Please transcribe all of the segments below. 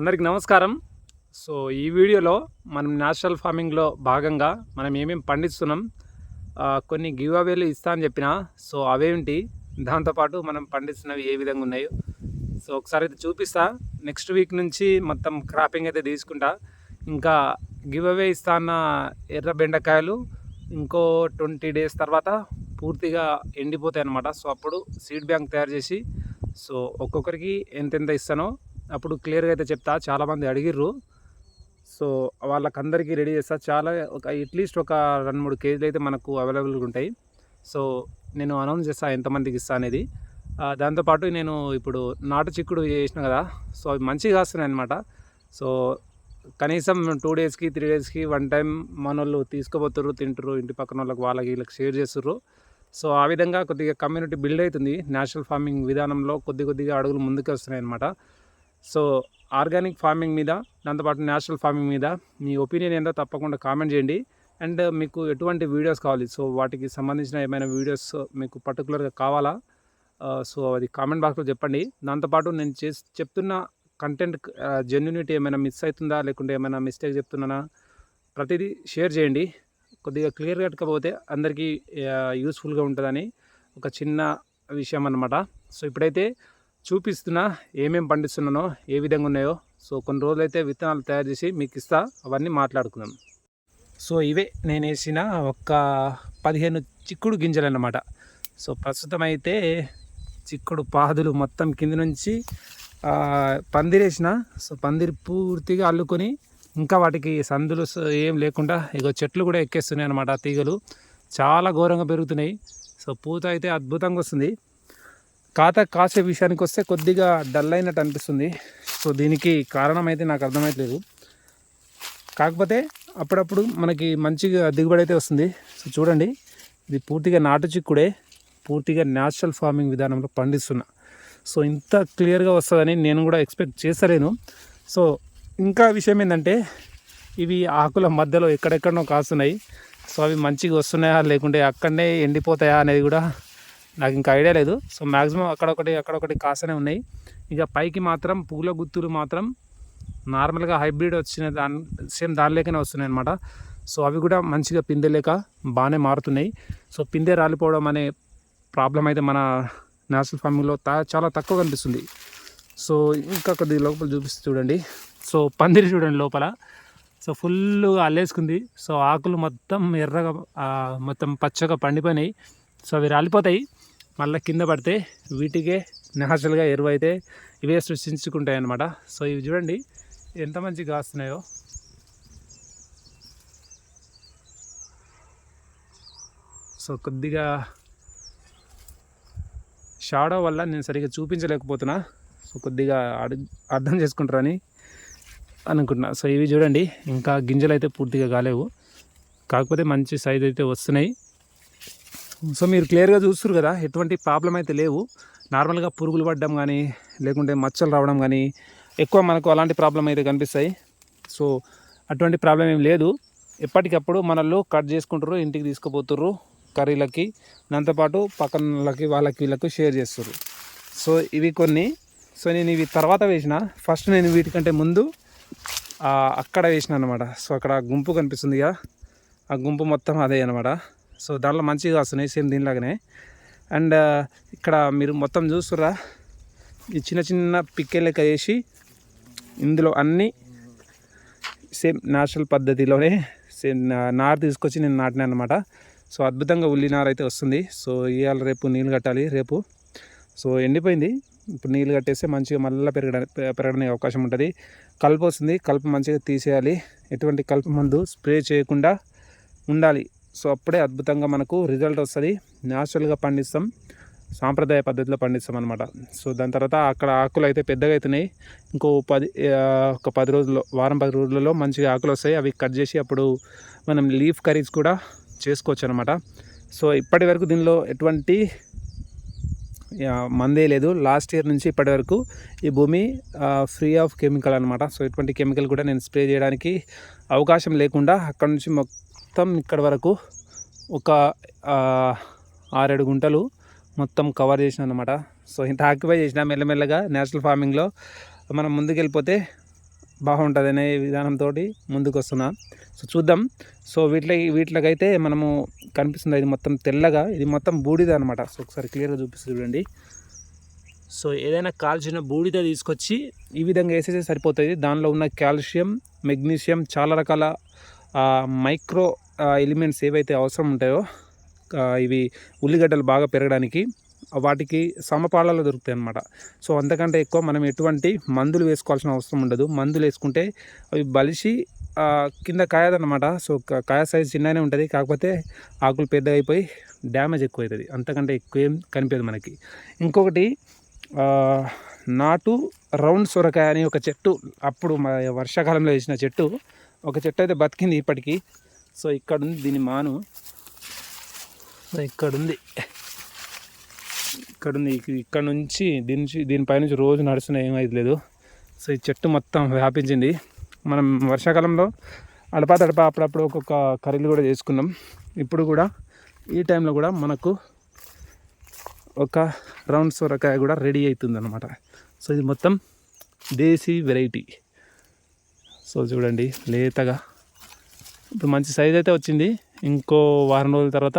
అందరికి నమస్కారం. సో ఈ వీడియోలో మనం న్యాచురల్ ఫార్మింగ్లో భాగంగా మనం ఏమేమి పండిస్తున్నాం కొన్ని గివ్ అవేలు ఇస్తా అని చెప్పిన సో అవేంటి దాంతోపాటు మనం పండిస్తున్నవి ఏ విధంగా ఉన్నాయో. సో ఒకసారి అయితే చూపిస్తా. నెక్స్ట్ వీక్ నుంచి మొత్తం క్రాపింగ్ అయితే తీసుకుంటా. ఇంకా గివ్ అవే ఇస్తా అన్న ఎర్ర బెండకాయలు ఇంకో ట్వంటీ డేస్ తర్వాత పూర్తిగా ఎండిపోతాయి అన్నమాట. సో అప్పుడు సీడ్ బ్యాంక్ తయారు చేసి సో ఒక్కొక్కరికి ఎంతెంత ఇస్తానో అప్పుడు క్లియర్గా అయితే చెప్తా. చాలామంది అడిగిర్రు. సో వాళ్ళకందరికీ రెడీ చేస్తా. చాలా ఒక అట్లీస్ట్ ఒక రెండు మూడు కేజీలు అయితే మనకు అవైలబుల్గా ఉంటాయి. సో నేను అనౌన్స్ చేస్తాను ఎంతమందికి ఇస్తా అనేది. దాంతోపాటు నేను ఇప్పుడు నాటు చిక్కుడు చేసిన కదా సో అవి మంచిగా కాస్తున్నాయి అనమాట సో కనీసం టూ డేస్కి త్రీ డేస్కి వన్ టైం మన వాళ్ళు తీసుకోబోతుర్రు తింటారు ఇంటి పక్కన వాళ్ళకి వాళ్ళకి వీళ్ళకి షేర్ చేస్తుర్రు. సో ఆ విధంగా కొద్దిగా కమ్యూనిటీ బిల్డ్ అవుతుంది. నేచురల్ ఫార్మింగ్ విధానంలో కొద్ది కొద్దిగా అడుగులు ముందుకు వస్తున్నాయి అనమాట సో ఆర్గానిక్ ఫార్మింగ్ మీద దాంతోపాటు నేచురల్ ఫార్మింగ్ మీద మీ ఒపీనియన్ ఏందో తప్పకుండా కామెంట్ చేయండి. అండ్ మీకు ఎటువంటి వీడియోస్ కావాలి సో వాటికి సంబంధించిన ఏమైనా వీడియోస్ మీకు పర్టికులర్గా కావాలా సో అది కామెంట్ బాక్స్లో చెప్పండి. దాంతోపాటు నేను చేసి చెప్తున్న కంటెంట్ జెన్యునిటీ ఏమైనా మిస్ అవుతుందా లేకుంటే ఏమైనా మిస్టేక్ చెప్తున్నానా ప్రతిదీ షేర్ చేయండి. కొద్దిగా క్లియర్గా కట్టకపోతే అందరికీ యూస్ఫుల్గా ఉంటుందని ఒక చిన్న విషయం అన్నమాట. సో ఇప్పుడైతే చూపిస్తున్నా ఏమేమి పండిస్తున్నానో ఏ విధంగా ఉన్నాయో. సో కొన్ని రోజులైతే విత్తనాలు తయారు చేసి మీకు ఇస్తా అవన్నీ మాట్లాడుకుందాం. సో ఇవే నేను వేసిన ఒక పదిహేను చిక్కుడు గింజలు అన్నమాట సో ప్రస్తుతం అయితే చిక్కుడు పాదులు మొత్తం కింది నుంచి పందిరేసిన సో పందిరి పూర్తిగా అల్లుకొని ఇంకా వాటికి సందులు ఏం లేకుండా ఇగో చెట్లు కూడా ఎక్కేస్తున్నాయి అనమాట తీగలు. చాలా ఘోరంగా పెరుగుతున్నాయి. సో పూత అయితే అద్భుతంగా వస్తుంది. కాత కాసే విషయానికి వస్తే కొద్దిగా డల్ అయినట్టు అనిపిస్తుంది. సో దీనికి కారణం అయితే నాకు అర్థమవుతలేదు కాకపోతే అప్పుడప్పుడు మనకి మంచిగా దిగుబడి అయితే వస్తుంది. సో చూడండి. ఇది పూర్తిగా నాటు చిక్కుడే పూర్తిగా న్యాచురల్ ఫార్మింగ్ విధానంలో పండిస్తున్నా. సో ఇంత క్లియర్గా వస్తుందని నేను కూడా ఎక్స్పెక్ట్ చేసలేను సో ఇంకా విషయం ఏంటంటే ఇవి ఆకుల మధ్యలో ఎక్కడెక్కడనో కాస్తున్నాయి. సో అవి మంచిగా వస్తున్నాయా లేకుంటే అక్కడనే ఎండిపోతాయా అనేది కూడా నాకు ఇంకా ఐడియా లేదు. సో మ్యాక్సిమం అక్కడొకటి అక్కడొకటి కాసనే ఉన్నాయి. ఇక పైకి మాత్రం పూల గుత్తులు మాత్రం నార్మల్గా హైబ్రిడ్ వచ్చిన దాని సేమ్ దాని లేకనే వస్తున్నాయి అనమాట సో అవి కూడా మంచిగా పిందె లేక బాగానే మారుతున్నాయి. సో పిందె రాలిపోవడం అనే ప్రాబ్లం అయితే మన నేషనల్ ఫార్మింగ్లో తా చాలా తక్కువ కనిపిస్తుంది. సో ఇంకా కొద్ది లోపల చూపిస్తే చూడండి. సో పందిరి చూడండి లోపల. సో ఫుల్గా అల్లేసుకుంది. సో ఆకులు మొత్తం ఎర్రగా మొత్తం పచ్చగా పండిపోయినాయి. సో అవి రాలిపోతాయి. మళ్ళీ కింద పడితే వీటికే న్యాచురల్గా ఎరువు అయితే ఇవే సృష్టించుకుంటాయి అన్నమాట సో ఇవి చూడండి ఎంత మంచిగా కాస్తున్నాయో సో కొద్దిగా షాడో వల్ల నేను సరిగ్గా చూపించలేకపోతున్నా. సో కొద్దిగా అర్థం చేసుకుంటారని అనుకుంటున్నా. సో ఇవి చూడండి ఇంకా గింజలు అయితే పూర్తిగా కాలేవు. కాకపోతే మంచి సైజ్ అయితే వస్తున్నాయి. సో మీరు క్లియర్గా చూస్తారు కదా ఎటువంటి ప్రాబ్లం అయితే లేవు. నార్మల్గా పురుగులు పడడం కానీ లేకుంటే మచ్చలు రావడం కానీ ఎక్కువ మనకు అలాంటి ప్రాబ్లం అయితే కనిపిస్తాయి. సో అటువంటి ప్రాబ్లం ఏం లేదు. ఎప్పటికప్పుడు మనల్లో కట్ చేసుకుంటారు ఇంటికి తీసుకుపోతుర్రు కర్రీలకి దాంతోపాటు పక్కనలకి వాళ్ళకి వీళ్ళకి షేర్ చేస్తారు సో ఇవి కొన్ని. సో నేను ఇవి తర్వాత వేసిన. ఫస్ట్ నేను వీటికంటే ముందు అక్కడ వేసిన అనమాట సో అక్కడ గుంపు కనిపిస్తుంది కదా ఆ గుంపు మొత్తం అదే అనమాట సో దాంట్లో మంచిగా వస్తున్నాయి సేమ్ దీనిలాగానే. అండ్ ఇక్కడ మీరు మొత్తం చూస్తురా ఈ చిన్న చిన్న పిక్కె లెక్క చేసి ఇందులో అన్నీ సేమ్ న్యాచురల్ పద్ధతిలోనే సేమ్ నా- నారు తీసుకొచ్చి నేను నాటినా అనమాట సో అద్భుతంగా ఉల్లి నారు అయితే వస్తుంది. సో ఇవాళ రేపు నీళ్ళు కట్టాలి రేపు. సో ఎండిపోయింది. ఇప్పుడు నీళ్ళు కట్టేస్తే మంచిగా మళ్ళీ పెరగడానికి పెరగడానికి అవకాశం ఉంటుంది. కలుపు వస్తుంది. కలుపు మంచిగా తీసేయాలి. ఎటువంటి కలుపు మందు స్ప్రే చేయకుండా ఉండాలి. సో అప్పుడే అద్భుతంగా మనకు రిజల్ట్ వస్తుంది. న్యాచురల్గా పండిస్తాం. సాంప్రదాయ పద్ధతిలో పండిస్తాం అనమాట సో దాని తర్వాత అక్కడ ఆకులు అయితే పెద్దగా అవుతున్నాయి ఇంకో పది ఒక పది రోజుల్లో వారం పది రోజులలో మంచిగా ఆకులు వస్తాయి. అవి కట్ చేసి అప్పుడు మనం లీఫ్ కర్రీస్ కూడా చేసుకోవచ్చు అనమాట సో ఇప్పటి వరకు దీనిలో ఎటువంటి మందే లేదు. లాస్ట్ ఇయర్ నుంచి ఇప్పటి వరకు ఈ భూమి ఫ్రీ ఆఫ్ కెమికల్ అనమాట సో ఎటువంటి కెమికల్ కూడా నేను స్ప్రే చేయడానికి అవకాశం లేకుండా అక్కడ నుంచి మొత్తం ఇక్కడ వరకు ఒక ఆరేడు గుంటలు మొత్తం కవర్ చేసిన అనమాట సో ఇంత ఆక్యుపై చేసిన మెల్లమెల్లగా నేచురల్ ఫార్మింగ్లో మనం ముందుకెళ్ళిపోతే బాగుంటుంది అనే విధానంతో ముందుకు వస్తున్నా సో చూద్దాం. సో వీటిలో వీటికైతే మనము కనిపిస్తుంది ఇది మొత్తం తెల్లగా ఇది మొత్తం బూడిద అనమాట సో ఒకసారి క్లియర్గా చూపిస్తుంది చూడండి. సో ఏదైనా కాల్చిన బూడిద తీసుకొచ్చి ఈ విధంగా వేసేస్తే సరిపోతుంది. దానిలో ఉన్న కాల్షియం మెగ్నీషియం చాలా రకాల మైక్రో ఎలిమెంట్స్ ఏవైతే అవసరం ఉంటాయో ఇవి ఉల్లిగడ్డలు బాగా పెరగడానికి వాటికి సమపాలలో దొరుకుతాయి అన్నమాట. సో అంతకంటే ఎక్కువ మనం ఎటువంటి మందులు వేసుకోవాల్సిన అవసరం ఉండదు. మందులు వేసుకుంటే అవి బలిసి కింద కాయదన్నమాట. సో కాయ సైజ్ చిన్నగానే ఉంటుంది. కాకపోతే ఆకులు పెద్దగా అయిపోయి డ్యామేజ్ ఎక్కువ అవుతుంది అంతకంటే ఎక్కువ ఏం కనిపించదు మనకి. ఇంకొకటి నాటు రౌండ్ సొరకాయ అని ఒక చెట్టు అప్పుడు వర్షాకాలంలో వేసిన చెట్టు ఒక చెట్టు అయితే బతికింది ఇప్పటికీ. సో ఇక్కడ ఉంది దీని మాను. సో ఇక్కడ ఉంది ఇక్కడ ఉంది ఇక్కడ నుంచి దీని నుంచి దీనిపై నుంచి రోజు నడుస్తున్నా ఏమైతే లేదు. సో ఈ చెట్టు మొత్తం వ్యాపించింది. మనం వర్షాకాలంలో అడపా తడపా అప్పుడప్పుడు ఒక్కొక్క కర్రీలు కూడా చేసుకున్నాం. ఇప్పుడు కూడా ఈ టైంలో కూడా మనకు ఒక రౌండ్ సొరకాయ కూడా రెడీ అవుతుంది అనమాట సో ఇది మొత్తం దేశీ వెరైటీ. సో చూడండి లేతగా. ఇప్పుడు మంచి సైజ్ అయితే వచ్చింది. ఇంకో వారం రోజుల తర్వాత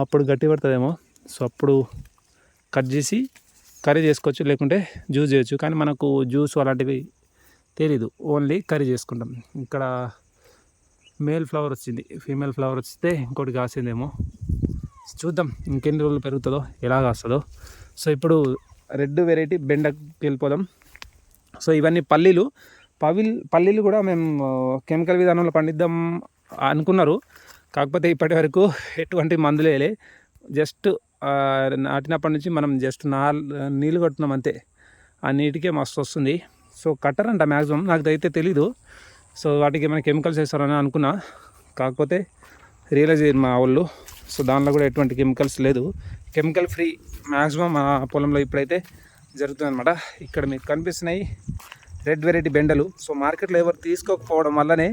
అప్పుడు గట్టి పడుతుందేమో. సో అప్పుడు కట్ చేసి కర్రీ చేసుకోవచ్చు లేకుంటే జ్యూస్ చేయొచ్చు. కానీ మనకు జ్యూస్ అలాంటివి తెలీదు. ఓన్లీ కర్రీ చేసుకుంటాం. ఇక్కడ మేల్ ఫ్లవర్ వచ్చింది. ఫీమేల్ ఫ్లవర్ వస్తే ఇంకోటి కాసిందేమో. చూద్దాం ఇంకెన్ని రోజులు పెరుగుతుందో ఎలా కాస్తుందో. సో ఇప్పుడు రెడ్ వెరైటీ బెండకి వెళ్ళిపోదాం. సో ఇవన్నీ పల్లీలు పవిల్ పల్లీలు కూడా మేము కెమికల్ విధానంలో పండిద్దాం అనుకున్నారు. కాకపోతే ఇప్పటి వరకు ఎటువంటి మందులు వేయలే. జస్ట్ నాటినప్పటి నుంచి మనం జస్ట్ నా నీళ్ళు కట్టున్నాం అంతే. ఆ నీటికే మస్తు వస్తుంది. సో కట్టరంట మ్యాక్సిమం నాకు అయితే తెలీదు. సో వాటికి ఏమైనా కెమికల్స్ వేస్తారని అనుకున్నా. కాకపోతే రియలైజ్ అయ్యారు మా వాళ్ళు. సో దానిలో కూడా ఎటువంటి కెమికల్స్ లేదు. కెమికల్ ఫ్రీ మ్యాక్సిమం మా పొలంలో ఇప్పుడైతే జరుగుతుంది అనమాట ఇక్కడ మీకు కనిపిస్తున్నాయి. Red variety బెండలు. సో మార్కెట్లో ఎవరు తీసుకోకపోవడం వల్లనే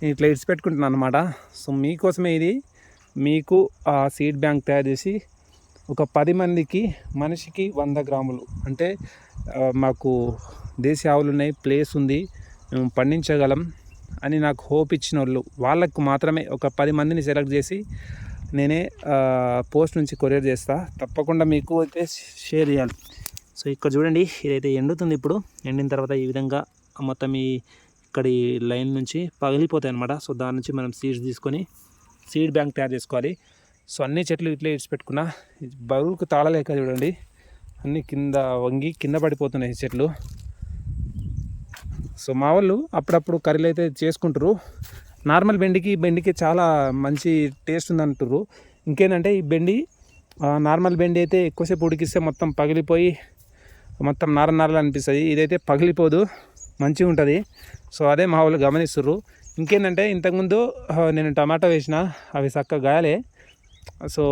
నేను ఇట్లా ఇడిచి పెట్టుకుంటున్నాను అనమాట సో మీకోసమే ఇది. మీకు ఆ సీడ్ బ్యాంక్ తయారు చేసి ఒక పది మందికి మనిషికి వంద గ్రాములు. అంటే మాకు దేశీ ఆవులు ఉన్నాయి ప్లేస్ ఉంది మేము పండించగలం అని నాకు హోప్ ఇచ్చిన వాళ్ళు వాళ్ళకు మాత్రమే ఒక పది మందిని సెలెక్ట్ చేసి నేనే పోస్ట్ నుంచి కొరియర్ చేస్తా. తప్పకుండా మీకు అయితే షేర్ చేయాలి. సో ఇక్కడ చూడండి ఇదైతే ఎండుతుంది ఇప్పుడు. ఎండిన తర్వాత ఈ విధంగా మొత్తం ఈ ఇక్కడి లైన్ నుంచి పగిలిపోతాయి అనమాట సో దాని నుంచి మనం సీడ్స్ తీసుకొని సీడ్ బ్యాంక్ తయారు చేసుకోవాలి. సో అన్ని చెట్లు ఇట్లే ఇడిచి పెట్టుకున్న బరువుకు తాళలేక చూడండి. అన్ని కింద వంగి కింద పడిపోతున్నాయి చెట్లు. సో మా వాళ్ళు అప్పుడప్పుడు కర్రీలు అయితే చేసుకుంటారు నార్మల్ బెండికి బెండికి చాలా మంచి టేస్ట్ ఉంది అంటారు ఇంకేంటంటే ఈ బెండి నార్మల్ బెండి అయితే ఎక్కువసేపు ఉడికిస్తే మొత్తం పగిలిపోయి మొత్తం నార నారలు అనిపిస్తుంది. ఇదైతే పగిలిపోదు మంచిగా ఉంటుంది. సో అదే మా వాళ్ళు గమనిస్తుర్రు. ఇంకేంటంటే ఇంతకుముందు నేను టమాటా వేసిన అవి చక్కగా గాయాలే. సో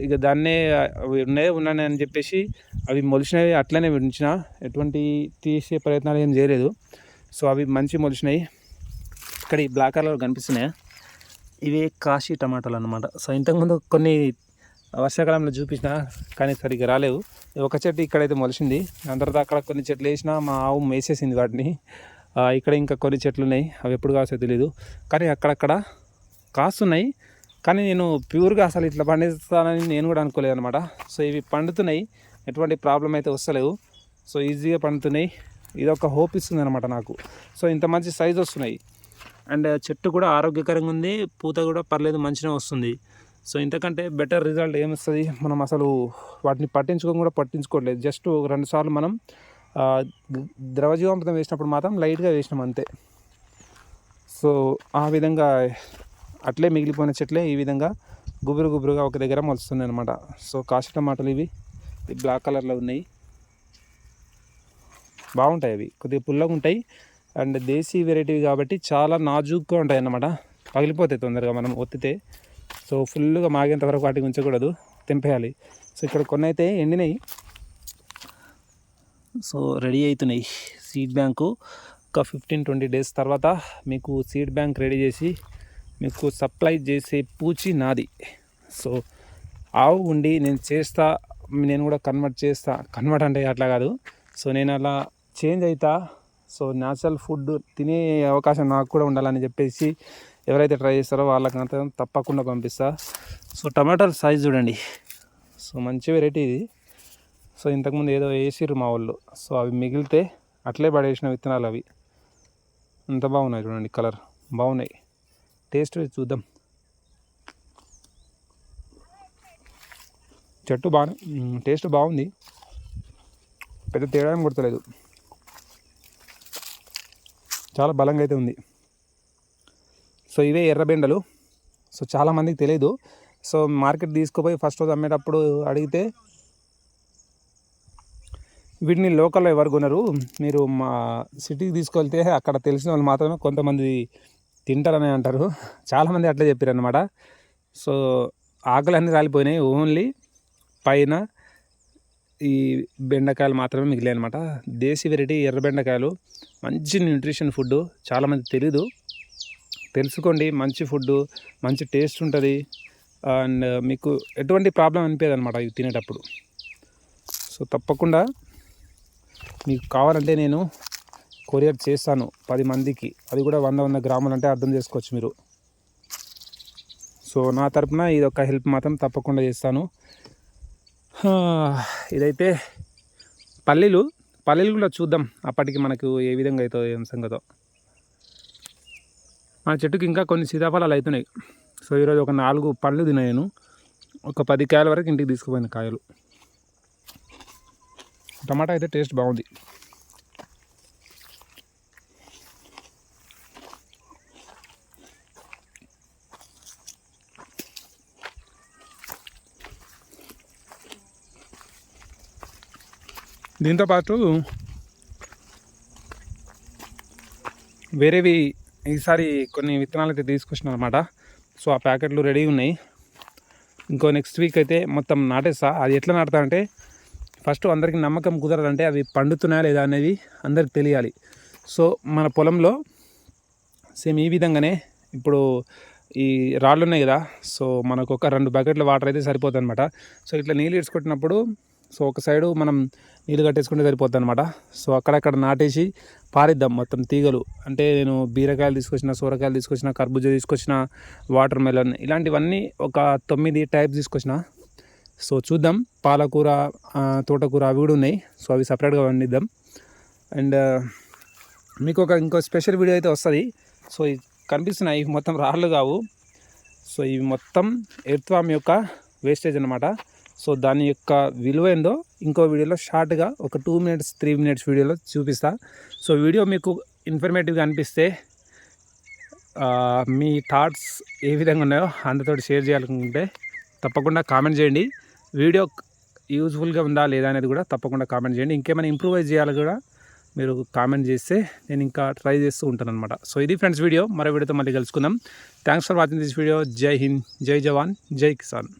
ఇక దాన్నే అవి ఉన్నాయి ఉన్నాను అని చెప్పేసి అవి మొలిచినవి అట్లనే ఉంచిన. ఎటువంటి తీసే ప్రయత్నాలు ఏం చేయలేదు. సో అవి మంచి మొలిచినాయి. ఇక్కడ ఈ బ్లాక్ కలర్ కనిపిస్తున్నాయి. ఇవి కాశీ టమాటాలు అనమాట సో ఇంతకుముందు కొన్ని వర్షాకాలంలో చూపించిన కానీ సరిగ్గా రాలేవు ఒక చెట్టు ఇక్కడైతే మొలిచింది దాని తర్వాత అక్కడ కొన్ని చెట్లు వేసినా మా ఆవు మేసేసింది వాటిని. ఇక్కడ ఇంకా కొన్ని చెట్లు ఉన్నాయి. అవి ఎప్పుడు కాసో తెలియదు కానీ అక్కడక్కడ కాస్తున్నాయి కానీ నేను ప్యూర్గా అసలు ఇట్లా పండిస్తానని నేను కూడా అనుకోలేదు అనమాట సో ఇవి పండుతున్నాయి. ఎటువంటి ప్రాబ్లం అయితే వస్తలేవు సో ఈజీగా పండుతున్నాయి. ఇది ఒక హోప్ ఇస్తుంది అనమాట నాకు. సో ఇంత మంచి సైజ్ వస్తున్నాయి. అండ్ చెట్టు కూడా ఆరోగ్యకరంగా ఉంది. పూత కూడా పర్లేదు మంచిగా వస్తుంది. సో ఇంతకంటే బెటర్ రిజల్ట్ ఏమొస్తుంది? మనం అసలు వాటిని పట్టించుకొని కూడా పట్టించుకోవట్లేదు జస్ట్ రెండు సార్లు మనం ద్రవజీవామృతం వేసినప్పుడు మాత్రం లైట్గా వేసినాం అంతే. సో ఆ విధంగా అట్లే మిగిలిపోయిన చెట్లే ఈ విధంగా గుబురు గుబురుగా ఒక దగ్గర మొలుస్తున్నాయి అనమాట సో కాశీ టమాటాలు ఇవి. బ్లాక్ కలర్లో ఉన్నాయి. బాగుంటాయి అవి. కొద్దిగా పుల్లగా ఉంటాయి. అండ్ దేశీ వెరైటీవి కాబట్టి చాలా నాజూక్గా ఉంటాయి అన్నమాట పగిలిపోతాయి తొందరగా మనం ఒత్తితే. సో ఫుల్గా మాగేంత వరకు వాటికి ఉంచకూడదు తెంపేయాలి. సో ఇక్కడ కొన్ని అయితే ఎండినాయి. సో రెడీ అవుతున్నాయి సీడ్ బ్యాంకు. ఒక ఫిఫ్టీన్ ట్వంటీ డేస్ తర్వాత మీకు సీడ్ బ్యాంక్ రెడీ చేసి మీకు సప్లై చేసే పూచి నాది. సో ఆవు ఉండి నేను చేస్తా నేను కూడా కన్వర్ట్ చేస్తా. కన్వర్ట్ అంటే అట్లా కాదు. సో నేను అలా చేంజ్ అవుతా సో న్యాచురల్ ఫుడ్ తినే అవకాశం నాకు కూడా ఉండాలని చెప్పేసి ఎవరైతే ట్రై చేస్తారో వాళ్ళకి అంత తప్పకుండా పంపిస్తా. సో టమాటాల సైజ్ చూడండి. సో మంచి వెరైటీ ఇది. సో ఇంతకుముందు ఏదో వేసిర్రు మా వాళ్ళు. సో అవి మిగిలితే అట్లే పడేసిన విత్తనాలు అవి. అంత బాగున్నాయి చూడండి కలర్ బాగున్నాయి. టేస్ట్ చూద్దాం. చెట్టు బాగా టేస్ట్ బాగుంది. పెద్ద తేడా ఏం కొడతలేదు. చాలా బలంగా అయితే ఉంది. సో ఇవే ఎర్రబెండలు సో చాలామందికి తెలియదు సో మార్కెట్ తీసుకుపోయి ఫస్ట్ రోజు అమ్మేటప్పుడు అడిగితే వీటిని లోకల్లో ఎవరు కొనరు. మీరు మా సిటీకి తీసుకెళ్తే అక్కడ తెలిసిన వాళ్ళు మాత్రమే కొంతమంది తింటారని అంటారు. చాలామంది అట్లా చెప్పారు అనమాట సో ఆకులన్నీ రాలిపోయినాయి. ఓన్లీ పైన ఈ బెండకాయలు మాత్రమే మిగిలాయి అనమాట దేశీ వెరైటీ ఎర్ర బెండకాయలు. మంచి న్యూట్రిషన్ ఫుడ్ చాలామంది తెలీదు. తెలుసుకోండి. మంచి ఫుడ్ మంచి టేస్ట్ ఉంటుంది. అండ్ మీకు ఎటువంటి ప్రాబ్లం అనిపించదు అనమాట ఇవి తినేటప్పుడు. సో తప్పకుండా మీకు కావాలంటే నేను కొరియర్ చేస్తాను పది మందికి. అది కూడా వంద వంద గ్రాములు అంటే అర్థం చేసుకోవచ్చు మీరు. సో నా తరపున ఇది ఒక హెల్ప్ మాత్రం తప్పకుండా చేస్తాను. ఇదైతే పల్లీలు. పల్లీలు కూడా చూద్దాం. అప్పటికి మనకు ఏ విధంగా అవుతుంది ఏం సంగతో. మా చెట్టుకి ఇంకా కొన్ని సీతాఫలాలు అవుతున్నాయి సో ఈరోజు ఒక నాలుగు పళ్ళు తినాను. ఒక పది కాయల వరకు ఇంటికి తీసుకుపోయిన కాయలు. టమాటా అయితే టేస్ట్ బాగుంది. దీంతో పాటు వేరేవి ఈసారి కొన్ని విత్తనాలు అయితే తీసుకొచ్చినాను అనమాట సో ఆ ప్యాకెట్లు రెడీ ఉన్నాయి. ఇంకో నెక్స్ట్ వీక్ అయితే మొత్తం నాటేస్తా. అది ఎట్లా నాటుతా అంటే ఫస్ట్ అందరికీ నమ్మకం కుదరాలంటే అవి పండుతున్నాయా లేదా అనేది అందరికి తెలియాలి. సో మన పొలంలో సేమ్ ఈ విధంగానే ఇప్పుడు ఈ రాళ్ళు ఉన్నాయి కదా సో మనకు ఒక రెండు బకెట్ల వాటర్ అయితే సరిపోతుంది అనమాట సో ఇట్లా నీళ్ళు ఇడ్చుకుంటున్నప్పుడు సో ఒక సైడు మనం నీళ్ళు కట్టేసుకుంటే సరిపోతుంది అనమాట సో అక్కడక్కడ నాటేసి పారిద్దాం మొత్తం తీగలు. అంటే నేను బీరకాయలు తీసుకొచ్చిన సూరకాయలు తీసుకొచ్చిన కర్బూజా తీసుకొచ్చిన వాటర్ మెలన్ ఇలాంటివన్నీ ఒక తొమ్మిది టైప్స్ తీసుకొచ్చిన. సో చూద్దాం పాలకూర తోటకూర అవి కూడా ఉన్నాయి. సో అవి సపరేట్గా వండిద్దాం. అండ్ మీకు ఒక ఇంకో స్పెషల్ వీడియో అయితే వస్తుంది. సో ఇవి కనిపిస్తున్నాయి. ఇవి మొత్తం రాళ్ళు కావు. సో ఇవి మొత్తం ఎర్త్వామ్ యొక్క వేస్టేజ్ అనమాట సో దాని యొక్క విలువ ఏందో ఇంకో వీడియోలో షార్ట్గా ఒక టూ మినిట్స్ త్రీ మినిట్స్ వీడియోలో చూపిస్తా. సో వీడియో మీకు ఇన్ఫర్మేటివ్గా అనిపిస్తే మీ థాట్స్ ఏ విధంగా ఉన్నాయో అందరితో షేర్ చేయాలనుకుంటే తప్పకుండా కామెంట్ చేయండి. వీడియో యూజ్ఫుల్గా ఉందా లేదా అనేది కూడా తప్పకుండా కామెంట్ చేయండి. ఇంకేమైనా ఇంప్రూవైజ్ చేయాలి కూడా మీరు కామెంట్ చేస్తే నేను ఇంకా ట్రై చేస్తూ ఉంటాను అనమాట సో ఇది ఫ్రెండ్స్ వీడియో మరో వీడియోతో మళ్ళీ కలుసుకుందాం. Thanks for watching this video Jai Hind Jai జవాన్ జై కిసాన్